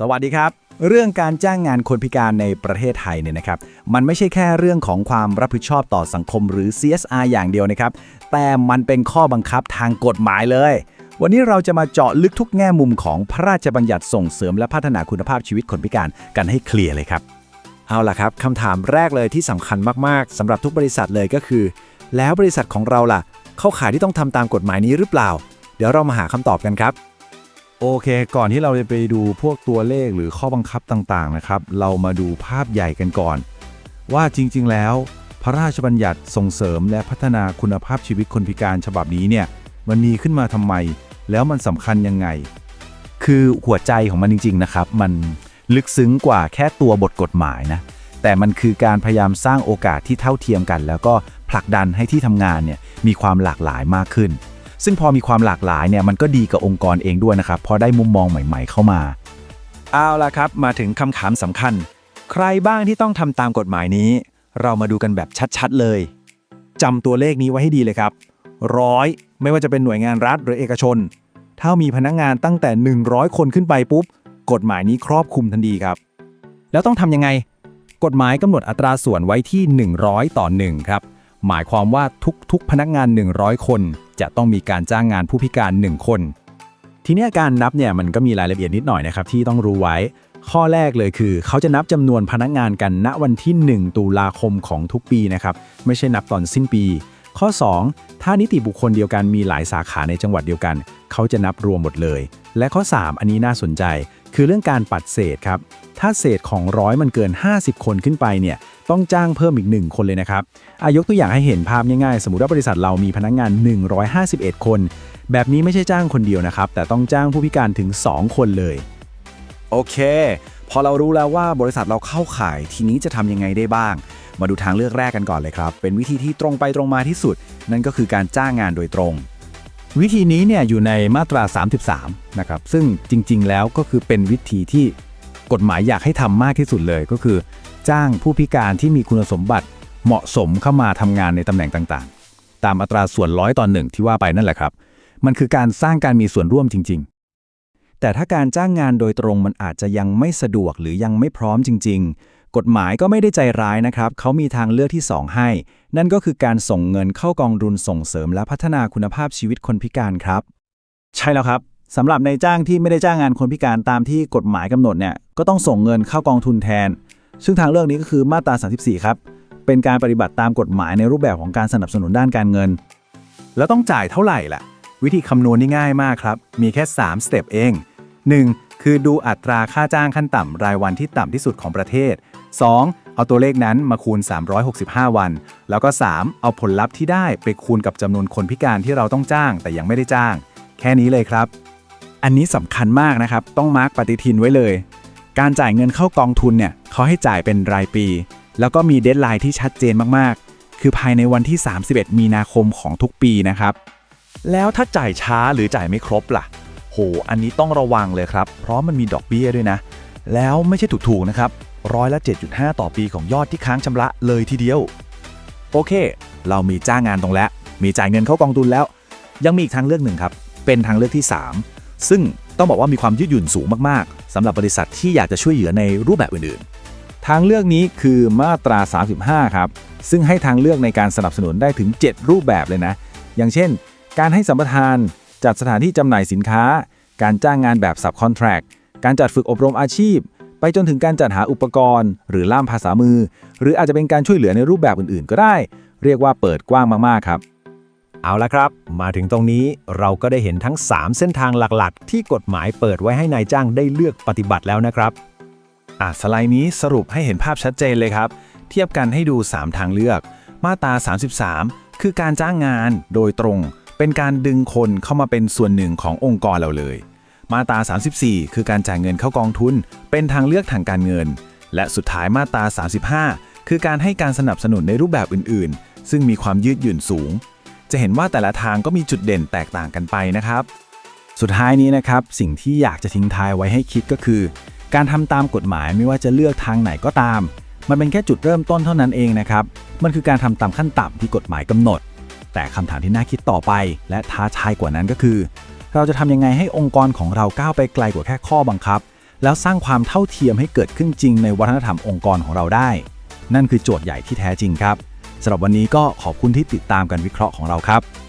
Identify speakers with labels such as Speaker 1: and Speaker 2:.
Speaker 1: สวัสดีครับ เรื่องการจ้างงานคนพิการในประเทศไทยเนี่ยนะครับ มันไม่ใช่แค่เรื่องของความรับผิดชอบต่อสังคมหรือ CSR อย่างเดียวนะครับ แต่มันเป็นข้อบังคับทางกฎหมายเลย วันนี้เราจะมาเจาะลึกทุกแง่มุมของพระราชบัญญัติส่งเสริมและพัฒนาคุณภาพชีวิตคนพิการกันให้เคลียร์เลยครับ
Speaker 2: เอาล่ะครับคำถามแรกเลยที่สำคัญมากๆสำหรับทุกบริษัทเลยก็คือ แล้วบริษัทของเราล่ะ เข้าข่ายที่ต้องทำตามกฎหมายนี้หรือเปล่า เดี๋ยวเรามาหาคำตอบกันครับ
Speaker 1: โอเค ก่อนที่เราจะไปดูพวกตัวเลขหรือข้อบังคับต่างๆนะครับ เรามาดูภาพใหญ่กันก่อน ว่าจริงๆ แล้ว พระราชบัญญัติส่งเสริมและพัฒนาคุณภาพชีวิตคนพิการฉบับนี้เนี่ยมันมีขึ้นมาทำไม แล้วมันสำคัญยังไง คือหัวใจของมันจริง ๆ นะครับ มันลึกซึ้งกว่าแค่ตัวบทกฎหมายนะ แต่มันคือการพยายามสร้างโอกาสที่เท่าเทียมกัน แล้วก็ผลักดันให้ที่ทำงานเนี่ยมีความหลากหลายมากขึ้น ซึ่งพอมีความหลากหลายเนี่ยมันก็ดีกับองค์กรเองด้วยนะครับพอได้มุมมองใหม่ ๆ เข้ามา
Speaker 2: เอาล่ะครับ มาถึงคำถามสำคัญ ใครบ้างที่ต้องทำตามกฎหมายนี้ เรามาดูกันแบบชัดๆเลยจำตัวเลขนี้ไว้ให้ดีเลยครับร้อยไม่ว่าจะเป็นหน่วยงานรัฐหรือเอกชน ถ้ามีพนักงานตั้งแต่ 100 คนขึ้นไปปุ๊บ กฎหมายนี้ครอบคลุมทันทีครับ
Speaker 1: แล้วต้องทำยังไง กฎหมายกำหนดอัตราส่วนไว้ที่ 100 ต่อ 1 ครับ หมายความว่าทุกๆพนักงาน 100 คน จะต้องมีการจ้างงานผู้พิการ 1 คน ทีนี้การนับเนี่ยมันก็มีรายละเอียดนิดหน่อยนะครับที่ต้องรู้ไว้ ข้อแรกเลยคือ เขาจะนับจำนวนพนักงานกันณวันที่ 1 ตุลาคมของทุกปีนะครับไม่ใช่นับตอนสิ้นปี ข้อ 2 ถ้านิติบุคคลเดียวกันมีหลายสาขาในจังหวัดเดียวกัน เขาจะนับรวมหมดเลย และข้อ 3 อันนี้น่าสนใจ คือเรื่องการปัดเศษครับถ้าเศษของร้อยมันเกิน 50 คนขึ้นไปเนี่ย ต้องจ้างเพิ่มอีก 1 คนเลยนะครับอายกตัวอย่างให้เห็นภาพง่ายๆ สมมติว่าบริษัทเรามีพนักงาน 151 คน แบบนี้ไม่ใช่จ้างคนเดียวนะครับ แต่ต้องจ้างผู้พิการถึง 2 คนเลย
Speaker 2: โอเค พอเรารู้แล้วว่าบริษัทเราเข้าข่ายทีนี้จะทำยังไงได้บ้าง มาดูทางเลือกแรกกันก่อนเลยครับ เป็นวิธีที่ตรงไปตรงมาที่สุด นั่นก็คือการจ้างงานโดยตรง
Speaker 1: วิธีนี้เนี่ยอยู่ในมาตรา 33 นะครับ ซึ่งจริง ๆ แล้วก็คือเป็นวิธีที่กฎหมายอยากให้ทำมากที่สุดเลยก็คือ จ้างผู้พิการที่มีคุณสมบัติเหมาะสมเข้ามาทำงานในตำแหน่งต่างๆ ตามอัตราส่วนร้อยต่อหนึ่งที่ว่าไปนั่นแหละครับ มันคือการสร้างการมีส่วนร่วมจริง ๆ แต่ถ้าการจ้างงานโดยตรงมันอาจจะยังไม่สะดวกหรือยังไม่พร้อมจริง ๆ กฎหมายก็ไม่ได้ใจร้ายนะครับ เขามีทางเลือกที่ 2 ให้ นั่นก็คือการส่งเงินเข้ากองทุนส่งเสริมและพัฒนาคุณภาพชีวิตคนพิการครับ ใช่แล้วครับสำหรับในายจ้างที่ไม่ได้จ้างงานคนพิการตามที่กฎหมายกำหนดเนี่ยก็ต้องส่งเงินเข้ากองทุนแทน ซึ่งทางเลือกนี้ก็คือมาตรา 34 ครับ เป็นการปฏิบัติตามกฎหมายในรูปแบบของการสนับสนุนด้านการเงิน แล้วต้องจ่ายเท่าไหร่ล่ะ วิธีคำนวณนี่ง่ายมากครับ มีแค่ 3 สเต็ปเอง 1. คือดูอัตราค่าจ้างขั้นต่ำรายวันที่ต่ำที่สุดของประเทศ 2. เอาตัวเลขนั้นมาคูณ 365 วัน แล้วก็ 3. เอาผลลัพธ์ที่ได้ไปคูณกับจำนวนคนพิการที่เราต้องจ้าง แต่ยังไม่ได้จ้าง แค่นี้เลยครับ อันนี้สำคัญมากนะครับ ต้องมาร์กปฏิทินไว้เลย การจ่ายเงินเข้ากองทุนเนี่ยเขาให้จ่ายเป็นรายปี แล้วก็มีเดทไลน์ที่ชัดเจนมากๆ คือภายในวันที่ 31 มีนาคมของทุกปีนะครับ
Speaker 3: แล้วถ้าจ่ายช้าหรือจ่ายไม่ครบล่ะ โห อันนี้ต้องระวังเลยครับ เพราะมันมีดอกเบี้ยด้วยนะ แล้วไม่ใช่ถูกๆนะครับร้อยละ 7.5 ต่อปีของยอดที่ค้างชำระเลยทีเดียว
Speaker 1: โอเค เรามีจ้างงานตรงแล้ว มีจ่ายเงินเข้ากองทุนแล้ว ยังมีอีกทางเลือกหนึ่งครับ เป็นทางเลือกที่ 3 ซึ่ง ต้องบอกว่ามีความยืดหยุ่นสูงมากๆสำหรับบริษัทที่อยากจะช่วยเหลือในรูปแบบอื่นๆ ทางเลือกนี้คือมาตรา 35 ครับ ซึ่งให้ทางเลือกในการสนับสนุนได้ถึง 7 รูปแบบเลยนะ อย่างเช่น การให้สัมปทาน จัดสถานที่จำหน่ายสินค้า การจ้างงานแบบ subcontract การจัดฝึกอบรมอาชีพ ไปจนถึงการจัดหาอุปกรณ์ หรือล่ามภาษามือ หรืออาจจะเป็นการช่วยเหลือในรูปแบบอื่นๆ ก็ได้ เรียกว่าเปิดกว้างมากๆครับ
Speaker 3: เอาละครับ มาถึงตรงนี้เราก็ได้เห็นทั้ง 3 เส้นทางหลักๆ ที่กฎหมายเปิดไว้ให้นายจ้างได้เลือกปฏิบัติแล้วนะครับ
Speaker 1: อะสไลด์นี้สรุปให้เห็นภาพชัดเจนเลยครับ เทียบกันให้ดู 3 ทางเลือก มาตรา 33 คือการจ้างงานโดยตรง เป็นการดึงคนเข้ามาเป็นส่วนหนึ่งขององค์กรเราเลย มาตรา 34 คือการจ่ายเงินเข้ากองทุน เป็นทางเลือกทางการเงิน และสุดท้ายมาตรา 35 คือการให้การสนับสนุนในรูปแบบอื่น ๆ ซึ่งมีความยืดหยุ่นสูง จะเห็นว่าแต่ละทางก็มีจุดเด่นแตกต่างกันไปนะครับ สุดท้ายนี้นะครับ สิ่งที่อยากจะทิ้งท้ายไว้ให้คิดก็คือ การทำตามกฎหมายไม่ว่าจะเลือกทางไหนก็ตาม มันเป็นแค่จุดเริ่มต้นเท่านั้นเองนะครับ มันคือการทำตามขั้นต่ำที่กฎหมายกำหนด แต่คำถามที่น่าคิดต่อไป และท้าทายกว่านั้นก็คือ เราจะทำยังไงให้องค์กรของเราก้าวไปไกลกว่าแค่ข้อบังคับ แล้วสร้างความเท่าเทียมให้เกิดขึ้นจริงในวัฒนธรรมองค์กรของเราได้ นั่นคือโจทย์ใหญ่ที่แท้จริงครับ สำหรับวันนี้ก็ขอบคุณที่ติดตามกันวิเคราะห์ของเราครับ